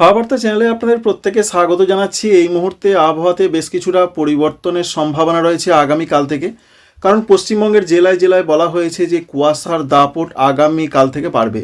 খাবারতা চ্যানেলে আপনাদের প্রত্যেকে স্বাগত জানাচ্ছি। এই মুহূর্তে আবহাওয়াতে বেশ কিছুটা পরিবর্তনের সম্ভাবনা রয়েছে আগামীকাল থেকে। কারণ পশ্চিমবঙ্গের জেলায় জেলায় বলা হয়েছে যে কুয়াশার দাপট আগামীকাল থেকে পারবে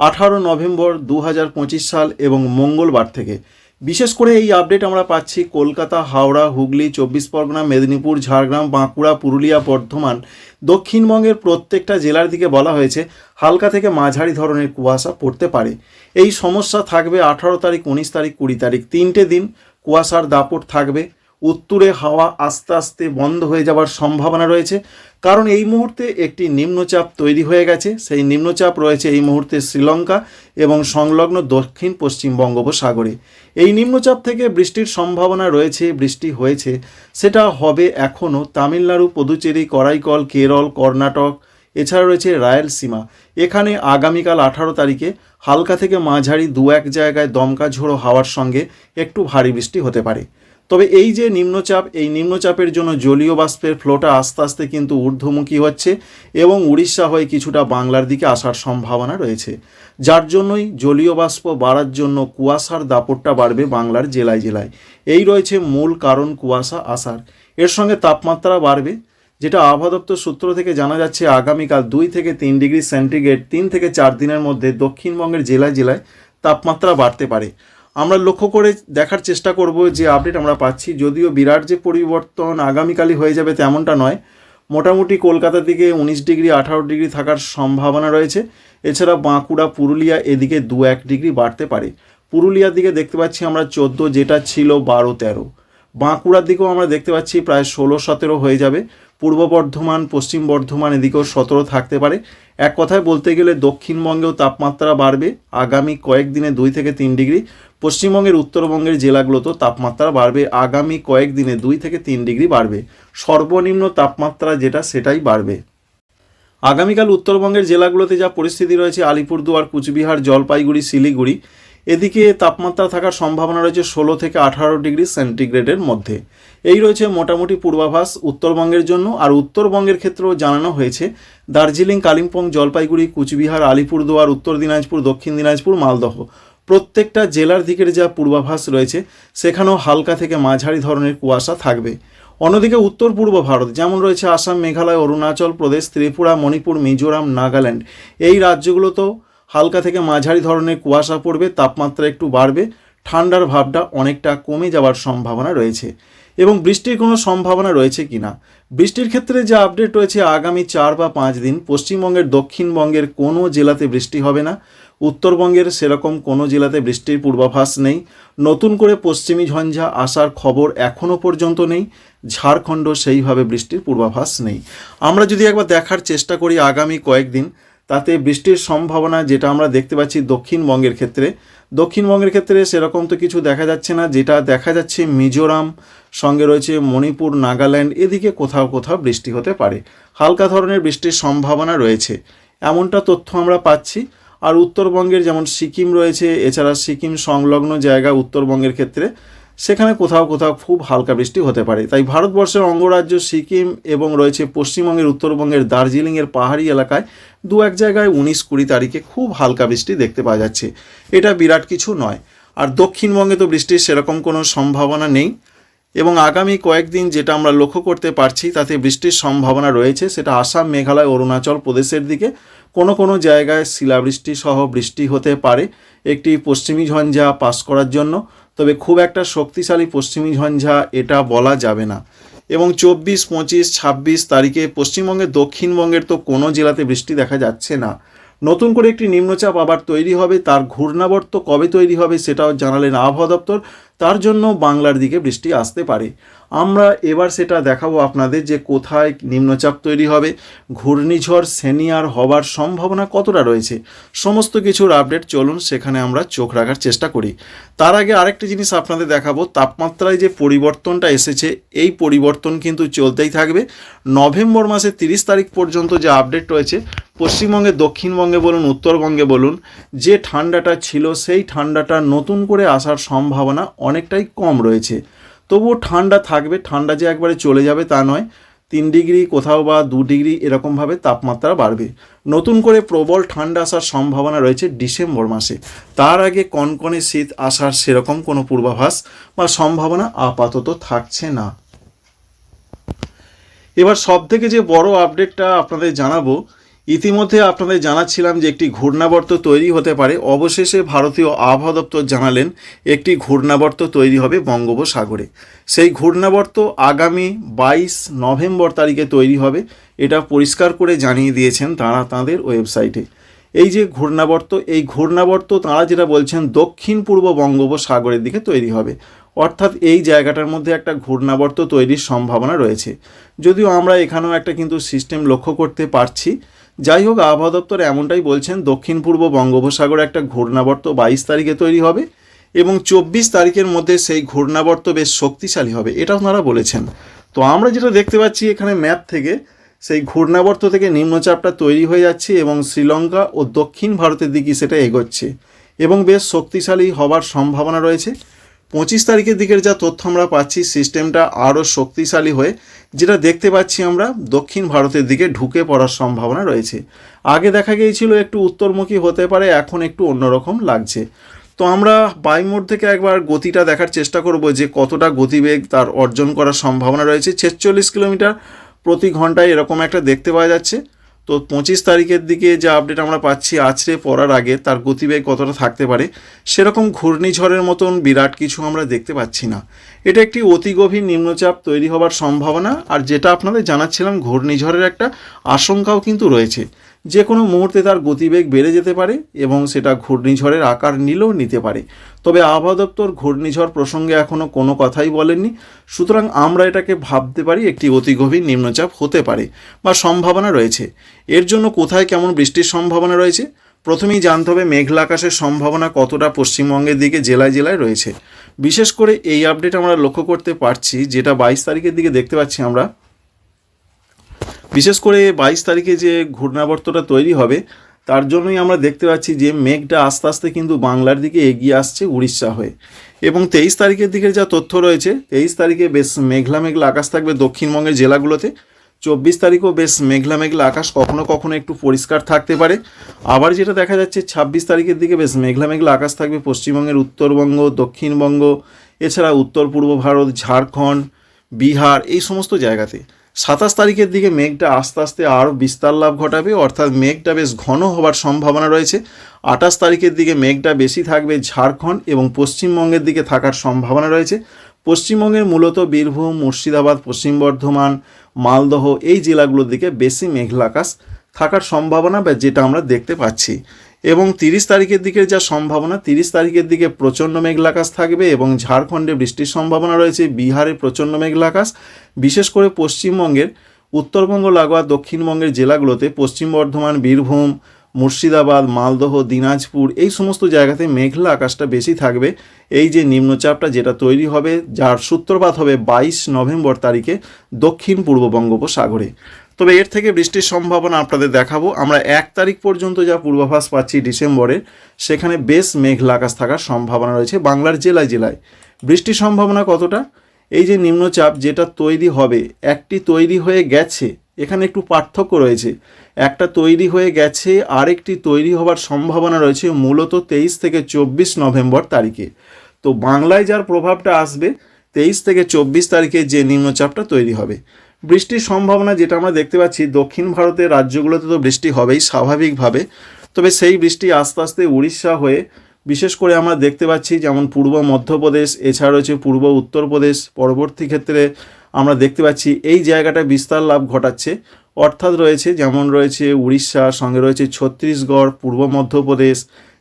আঠারো নভেম্বর দু হাজার পঁচিশ সাল এবং মঙ্গলবার থেকে। বিশেষ করে এই আপডেট আমরা পাচ্ছি কলকাতা, হাওড়া, হুগলি, চব্বিশ পরগনা, মেদিনীপুর, ঝাড়গ্রাম, বাঁকুড়া, পুরুলিয়া, বর্ধমান, দক্ষিণবঙ্গের প্রত্যেকটা জেলার দিকে বলা হয়েছে হালকা থেকে মাঝারি ধরনের কুয়াশা পড়তে পারে। এই সমস্যা থাকবে আঠারো তারিখ, উনিশ তারিখ, কুড়ি তারিখ, তিনটে দিন কুয়াশার দাপট থাকবে। উত্তরে হাওয়া আস্তে আস্তে বন্ধ হয়ে যাওয়ার সম্ভাবনা রয়েছে। কারণ এই মুহূর্তে একটি নিম্নচাপ তৈরি হয়ে গেছে। সেই নিম্নচাপ রয়েছে এই মুহূর্তে শ্রীলঙ্কা এবং সংলগ্ন দক্ষিণ পশ্চিম বঙ্গোপসাগরে। এই নিম্নচাপ থেকে বৃষ্টির সম্ভাবনা রয়েছে, বৃষ্টি হয়েছে। সেটা হবে এখনও তামিলনাড়ু, পুদুচেরি, করাইকল, কেরল, কর্ণাটক, এছাড়া রয়েছে রায়লসীমা। এখানে আগামীকাল আঠারো তারিখে হালকা থেকে মাঝারি দু এক জায়গায় দমকা ঝোড়ো হাওয়ার সঙ্গে একটু ভারী বৃষ্টি হতে পারে। তবে এই যে নিম্নচাপ, এই নিম্নচাপের জন্য জলীয় বাষ্পের ফ্লোটা আস্তে আস্তে কিন্তু ঊর্ধ্বমুখী হচ্ছে এবং উড়িষ্যা হয়ে কিছুটা বাংলার দিকে আসার সম্ভাবনা রয়েছে। যার জন্যই জলীয় বাষ্প বাড়ার জন্য কুয়াশার দাপটটা বাড়বে বাংলার জেলায় জেলায়। এই রয়েছে মূল কারণ কুয়াশা আসার। এর সঙ্গে তাপমাত্রা বাড়বে, যেটা আবহাওয়া দপ্তর সূত্র থেকে জানা যাচ্ছে আগামীকাল দুই থেকে তিন ডিগ্রি সেন্টিগ্রেড, তিন থেকে চার দিনের মধ্যে দক্ষিণবঙ্গের জেলায় জেলায় তাপমাত্রা বাড়তে পারে। আমরা লক্ষ্য করে দেখার চেষ্টা করব যে আপডেট আমরা পাচ্ছি। যদিও বিরাট যে পরিবর্তন আগামীকালই হয়ে যাবে তেমনটা নয়। মোটামুটি কলকাতার দিকে উনিশ ডিগ্রি, আঠারো ডিগ্রি থাকার সম্ভাবনা রয়েছে। এছাড়া বাঁকুড়া, পুরুলিয়া এদিকে দু এক ডিগ্রি বাড়তে পারে। পুরুলিয়ার দিকে দেখতে পাচ্ছি আমরা চোদ্দ, যেটা ছিল বারো, তেরো। বাঁকুড়ার দিকেও আমরা দেখতে পাচ্ছি প্রায় ষোলো, সতেরো হয়ে যাবে। পূর্ব বর্ধমান, পশ্চিম বর্ধমান এদিকেও সতেরো থাকতে পারে। এক কথায় বলতে গেলে দক্ষিণবঙ্গেও তাপমাত্রা বাড়বে। আগামী কয়েকদিনে দুই থেকে তিন ডিগ্রি। পশ্চিমবঙ্গের উত্তরবঙ্গের জেলাগুলোতেও তাপমাত্রা বাড়বে। আগামী কয়েকদিনে দুই থেকে তিন ডিগ্রি বাড়বে। সর্বনিম্ন তাপমাত্রা যেটা, সেটাই বাড়বে। আগামীকাল উত্তরবঙ্গের জেলাগুলোতে যা পরিস্থিতি রয়েছে, আলিপুরদুয়ার, কুচবিহার, জলপাইগুড়ি, শিলিগুড়ি এদিকে তাপমাত্রা থাকার সম্ভাবনা রয়েছে ষোলো থেকে আঠারো ডিগ্রি সেন্টিগ্রেডের মধ্যে। এই রয়েছে মোটামুটি পূর্বাভাস উত্তরবঙ্গের জন্য, আর উত্তরবঙ্গের ক্ষেত্রেও জানানো হয়েছে, দার্জিলিং, কালিম্পং, জলপাইগুড়ি, কুচবিহার, আলিপুরদুয়ার, উত্তর দিনাজপুর, দক্ষিণ দিনাজপুর, মালদহ। প্রত্যেকটা জেলার দিকের যা পূর্বাভাস রয়েছে, সেখানেও হালকা থেকে মাঝারি ধরনের কুয়াশা থাকবে। অন্যদিকে উত্তর পূর্ব ভারত, যেমন রয়েছে আসাম, মেঘালয়, অরুণাচল প্রদেশ, ত্রিপুরা, মণিপুর, মিজোরাম, নাগাল্যান্ড, এই রাজ্যগুলোতেও হালকা থেকে মাঝারি ধরনের কুয়াশা পড়বে, তাপমাত্রা একটু বাড়বে, ঠান্ডার ভাবটা অনেকটা কমে যাওয়ার সম্ভাবনা রয়েছে। এবং বৃষ্টির কোনো সম্ভাবনা রয়েছে কি না? বৃষ্টির ক্ষেত্রে যে আপডেট রয়েছে, আগামী চার বা পাঁচ দিন পশ্চিমবঙ্গের দক্ষিণবঙ্গের কোনো জেলাতে বৃষ্টি হবে না। উত্তরবঙ্গের সেরকম কোনো জেলাতে বৃষ্টির পূর্বাভাস নেই। নতুন করে পশ্চিমী ঝঞ্ঝা আসার খবর এখনও পর্যন্ত নেই। ঝাড়খণ্ড সেইভাবে বৃষ্টির পূর্বাভাস নেই। আমরা যদি একবার দেখার চেষ্টা করি আগামী কয়েকদিন তাতে বৃষ্টির সম্ভাবনা যেটা আমরা দেখতে পাচ্ছি দক্ষিণবঙ্গের ক্ষেত্রে। দক্ষিণবঙ্গের ক্ষেত্রে সেরকম তো কিছু দেখা যাচ্ছে না, যেটা দেখা যাচ্ছে মিজোরাম, সঙ্গে রয়েছে মণিপুর, নাগাল্যান্ড, এদিকে কোথাও কোথাও বৃষ্টি হতে পারে। হালকা ধরনের বৃষ্টির সম্ভাবনা রয়েছে। এমনটা তথ্য আমরা পাচ্ছি। আর উত্তরবঙ্গের যেমন সিকিম রয়েছে, এছাড়া সিকিম সংলগ্ন জায়গা উত্তরবঙ্গের ক্ষেত্রে, সেখানে কোথাও কোথাও খুব হালকা বৃষ্টি হতে পারে। তাই ভারতবর্ষের অঙ্গরাজ্য সিকিম এবং রয়েছে পশ্চিমবঙ্গের, উত্তরবঙ্গের দার্জিলিংয়ের পাহাড়ি এলাকায় দু এক জায়গায় উনিশ কুড়ি তারিখে খুব হালকা বৃষ্টি দেখতে পাওয়া যাচ্ছে। এটা বিরাট কিছু নয়। আর দক্ষিণবঙ্গে তো বৃষ্টির সেরকম কোনো সম্ভাবনা নেই। এবং আগামী কয়েকদিন যেটা আমরা লক্ষ্য করতে পারছি, তাতে বৃষ্টির সম্ভাবনা রয়েছে, সেটা আসাম, মেঘালয়, অরুণাচল প্রদেশের দিকে। কোনো কোনো জায়গায় শিলাবৃষ্টি সহ বৃষ্টি হতে পারে একটি পশ্চিমী ঝঞ্ঝা পাস করার জন্য। তবে খুব একটা শক্তিশালী পশ্চিমী ঝঞ্ঝা এটা বলা যাবে না। এবং চব্বিশ, পঁচিশ, ছাব্বিশ তারিখে পশ্চিমবঙ্গের দক্ষিণবঙ্গের তো কোনো জেলাতে বৃষ্টি দেখা যাচ্ছে না। নতুন করে একটি নিম্নচাপ আবার তৈরি হবে, তার ঘূর্ণাবর্ত কবে তৈরি হবে সেটাও জানালেন আবহাওয়া দপ্তর। তার জন্য বাংলার দিকে বৃষ্টি আসতে পারে। আমরা এবার সেটা দেখাবো আপনাদের যে কোথায় নিম্নচাপ তৈরি হবে, ঘূর্ণিঝড়, সেনিয়ার হবার সম্ভাবনা কতটা রয়েছে, সমস্ত কিছুর আপডেট চলুন সেখানে আমরা চোখ রাখার চেষ্টা করি। তার আগে আরেকটি জিনিস আপনাদের দেখাবো, তাপমাত্রায় যে পরিবর্তনটা এসেছে, এই পরিবর্তন কিন্তু চলতেই থাকবে। নভেম্বর মাসের তিরিশ তারিখ পর্যন্ত যে আপডেট রয়েছে, পশ্চিমবঙ্গে, দক্ষিণবঙ্গে বলুন, উত্তরবঙ্গে বলুন, যে ঠান্ডাটা ছিল, সেই ঠান্ডাটা নতুন করে আসার সম্ভাবনা অনেকটাই কম রয়েছে। তবুও ঠান্ডা থাকবে, ঠান্ডা যে একবারে চলে যাবে তা নয়। তিন ডিগ্রি কোথাও বা দু ডিগ্রি এরকমভাবে তাপমাত্রা বাড়বে। নতুন করে প্রবল ঠান্ডা আসার সম্ভাবনা রয়েছে ডিসেম্বর মাসে। তার আগে কনকনে শীত আসার সেরকম কোনো পূর্বাভাস বা সম্ভাবনা আপাতত থাকছে না। এবার সব থেকে যে বড় আপডেটটা আপনাদের জানাব ইতিমধ্যে আপনাদের জানাচ্ছিলাম যে একটি ঘূর্ণাবর্ত তৈরি হতে পারে। অবশেষে ভারতীয় আবহাওয়া দপ্তর জানালেন, একটি ঘূর্ণাবর্ত তৈরি হবে বঙ্গোপসাগরে। সেই ঘূর্ণাবর্ত আগামী বাইশ নভেম্বর তারিখে তৈরি হবে। এটা পরিষ্কার করে জানিয়ে দিয়েছেন তারা তাঁদের ওয়েবসাইটে। এই যে ঘূর্ণাবর্ত, এই ঘূর্ণাবর্ত তাঁরা যেটা বলছেন দক্ষিণ পূর্ব বঙ্গোপসাগরের দিকে তৈরি হবে। অর্থাৎ এই জায়গাটার মধ্যে একটা ঘূর্ণাবর্ত তৈরির সম্ভাবনা রয়েছে। যদিও আমরা এখানেও একটা কিন্তু সিস্টেম লক্ষ্য করতে পারছি। যাই হোক, আবহাওয়া দপ্তর এমনটাই বলছেন, দক্ষিণ পূর্ব বঙ্গোপসাগরে একটা ঘূর্ণাবর্ত বাইশ তারিখে তৈরি হবে এবং চব্বিশ তারিখের মধ্যে সেই ঘূর্ণাবর্ত বেশ শক্তিশালী হবে এটাও তারা বলেছেন। তো আমরা যেটা দেখতে পাচ্ছি এখানে ম্যাপ থেকে, সেই ঘূর্ণাবর্ত থেকে নিম্নচাপটা তৈরি হয়ে যাচ্ছে এবং শ্রীলঙ্কা ও দক্ষিণ ভারতের দিকে সেটা এগোচ্ছে এবং বেশ শক্তিশালী হবার সম্ভাবনা রয়েছে। পঁচিশ তারিখের দিকের যা তথ্য আমরা পাচ্ছি, সিস্টেমটা আরও শক্তিশালী হয়ে, যেটা দেখতে পাচ্ছি আমরা, দক্ষিণ ভারতের দিকে ঢুকে পড়ার সম্ভাবনা রয়েছে। আগে দেখা গিয়েছিল একটু উত্তরমুখী হতে পারে, এখন একটু অন্যরকম লাগছে। তো আমরা বায়ুমোড থেকে একবার গতিটা দেখার চেষ্টা করব যে কতটা গতিবেগ তার অর্জন করার সম্ভাবনা রয়েছে। ছেচল্লিশ কিলোমিটার প্রতি ঘন্টায় এরকম একটা দেখতে পাওয়া যাচ্ছে। তো পঁচিশ তারিখের দিকে যে আপডেট আমরা পাচ্ছি আছড়ে পড়ার আগে, তার গতিবেগ কতটা থাকতে পারে, সেরকম ঘূর্ণিঝড়ের মতন বিরাট কিছু আমরা দেখতে পাচ্ছি না। এটা একটি অতি গভীর নিম্নচাপ তৈরি হবার সম্ভাবনা, আর যেটা আপনাদের জানাচ্ছিলাম, ঘূর্ণিঝড়ের একটা আশঙ্কাও কিন্তু রয়েছে। যে কোনো মুহূর্তে তার গতিবেগ বেড়ে যেতে পারে এবং সেটা ঘূর্ণিঝড়ের আকার নিলেও নিতে পারে। তবে আবহাওয়া দপ্তর ঘূর্ণিঝড় প্রসঙ্গে এখনও কোনো কথাই বলেননি। সুতরাং আমরা এটাকে ভাবতে পারি একটি অতি গভীর নিম্নচাপ হতে পারে বা সম্ভাবনা রয়েছে। এর জন্য কোথায় কেমন বৃষ্টির সম্ভাবনা রয়েছে? প্রথমেই জানতে হবে মেঘলা আকাশের সম্ভাবনা কতটা পশ্চিমবঙ্গের দিকে জেলায় জেলায় রয়েছে। বিশেষ করে এই আপডেট আমরা লক্ষ্য করতে পারছি, যেটা বাইশ তারিখের দিকে দেখতে পাচ্ছি আমরা। বিশেষ করে বাইশ তারিখে যে ঘূর্ণাবর্তটা তৈরি হবে, তার জন্যই আমরা দেখতে পাচ্ছি যে মেঘটা আস্তে আস্তে কিন্তু বাংলার দিকে এগিয়ে আসছে উড়িষ্যা হয়ে। এবং তেইশ তারিখের দিকে যা তথ্য রয়েছে, তেইশ তারিখে বেশ মেঘলা মেঘলা আকাশ থাকবে দক্ষিণবঙ্গের জেলাগুলোতে। চব্বিশ তারিখও বেশ মেঘলা মেঘলা আকাশ কখনো কখনো একটু পরিষ্কার থাকতে পারে। আবার যেটা দেখা যাচ্ছে, ছাব্বিশ তারিখের দিকে বেশ মেঘলা মেঘলা আকাশ থাকবে পশ্চিমবঙ্গের উত্তরবঙ্গ, দক্ষিণবঙ্গ, এছাড়া উত্তর পূর্ব ভারত, ঝাড়খণ্ড, বিহার, এই সমস্ত জায়গাতে। সাতাশ তারিখের দিকে মেঘটা আস্তে আস্তে আরও বিস্তার লাভ ঘটাবে, অর্থাৎ মেঘটা বেশ ঘন হবার সম্ভাবনা রয়েছে। আঠাশ তারিখের দিকে মেঘটা বেশি থাকবে ঝাড়খণ্ড এবং পশ্চিমবঙ্গের দিকে থাকার সম্ভাবনা রয়েছে। পশ্চিমবঙ্গের মূলত বীরভূম, মুর্শিদাবাদ, পশ্চিম বর্ধমান, মালদহ এই জেলাগুলোর দিকে বেশি মেঘলা আকাশ থাকার সম্ভাবনা বা যেটা আমরা দেখতে পাচ্ছি। এবং তিরিশ তারিখের দিকের যা সম্ভাবনা, তিরিশ তারিখের দিকে প্রচণ্ড মেঘলা আকাশ থাকবে এবং ঝাড়খণ্ডে বৃষ্টির সম্ভাবনা রয়েছে, বিহারে প্রচণ্ড মেঘলা আকাশ বিশেষ করে পশ্চিমবঙ্গের উত্তরবঙ্গ, লাগোয়া, দক্ষিণবঙ্গের জেলাগুলোতে পশ্চিম বর্ধমান, বীরভূম, মুর্শিদাবাদ, মালদহ, দিনাজপুর এই সমস্ত জায়গাতে মেঘলা আকাশটা বেশি থাকবে। এই যে নিম্নচাপটা যেটা তৈরি হবে, যার সূত্রপাত হবে বাইশ নভেম্বর তারিখে দক্ষিণ পূর্ব বঙ্গোপসাগরে। তবে এর থেকে বৃষ্টির সম্ভাবনা আপনাদের দেখাবো। আমরা এক তারিখ পর্যন্ত যা পূর্বাভাস পাচ্ছি ডিসেম্বরে, সেখানে বেশ মেঘলা আকাশ থাকার সম্ভাবনা রয়েছে। বাংলার জেলায় জেলায় বৃষ্টির সম্ভাবনা কতটা? এই যে নিম্নচাপ যেটা তৈরি হবে, একটি তৈরি হয়ে গেছে, এখানে একটু পার্থক্য রয়েছে। একটা তৈরি হয়ে গেছে, আরেকটি তৈরি হবার সম্ভাবনা রয়েছে মূলত তেইশ থেকে চব্বিশ নভেম্বর তারিখে। তো বাংলায় যার প্রভাবটা আসবে, তেইশ থেকে চব্বিশ তারিখে যে নিম্নচাপটা তৈরি হবে। বৃষ্টির সম্ভাবনা যেটা আমরা দেখতে পাচ্ছি, দক্ষিণ ভারতের রাজ্যগুলোতে তো বৃষ্টি হবেই স্বাভাবিকভাবে। তবে সেই বৃষ্টি আস্তে আস্তে উড়িষ্যা হয়ে, বিশেষ করে আমরা দেখতে পাচ্ছি যেমন পূর্ব মধ্যপ্রদেশ, এছাড়া রয়েছে পূর্ব উত্তরপ্রদেশ, পরবর্তী ক্ষেত্রে আমরা দেখতে পাচ্ছি এই জায়গাটা বিস্তার লাভ ঘটাচ্ছে। অর্থাৎ রয়েছে যেমন রয়েছে উড়িষ্যা, সঙ্গে রয়েছে ছত্তিশগড়, পূর্ব মধ্যপ্রদেশ,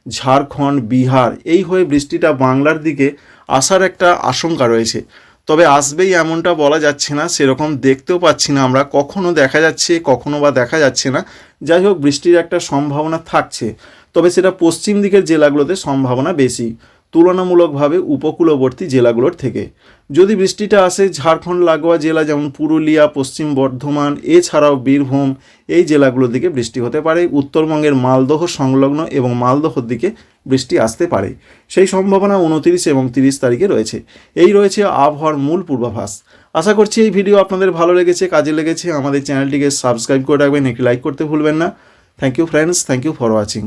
ঝাড়খণ্ড, বিহার। এই হয়ে বৃষ্টিটা বাংলার দিকে আসার একটা আশঙ্কা রয়েছে। তবে আসবেই এমনটা বলা যাচ্ছে না, সেরকম দেখতেও পাচ্ছি না আমরা। কখনো দেখা যাচ্ছে, কখনো বা দেখা যাচ্ছে না। যাই হোক, বৃষ্টির একটা সম্ভাবনা থাকছে। তবে সেটা পশ্চিম দিকের জেলাগুলোতে সম্ভাবনা বেশি। তুলনামূলকভাবে উপকূলবর্তী জেলাগুলোর থেকে। যদি বৃষ্টিটা আসে, ঝাড়খণ্ড, লাগোয়া জেলা যেমন পুরুলিয়া, পশ্চিম বর্ধমান, এছাড়াও বীরভূম, এই জেলাগুলোর দিকে বৃষ্টি হতে পারে। উত্তরবঙ্গের মালদহ সংলগ্ন এবং মালদহর দিকে বৃষ্টি আসতে পারে। সেই সম্ভাবনা উনতিরিশ এবং তিরিশ তারিখে রয়েছে। এই রয়েছে আবহাওয়ার মূল পূর্বাভাস। আশা করছি এই ভিডিও আপনাদের ভালো লেগেছে, কাজে লেগেছে। আমাদের চ্যানেলটিকে সাবস্ক্রাইব করে রাখবেন, একটি লাইক করতে ভুলবেন না। Thank you friends thank you for watching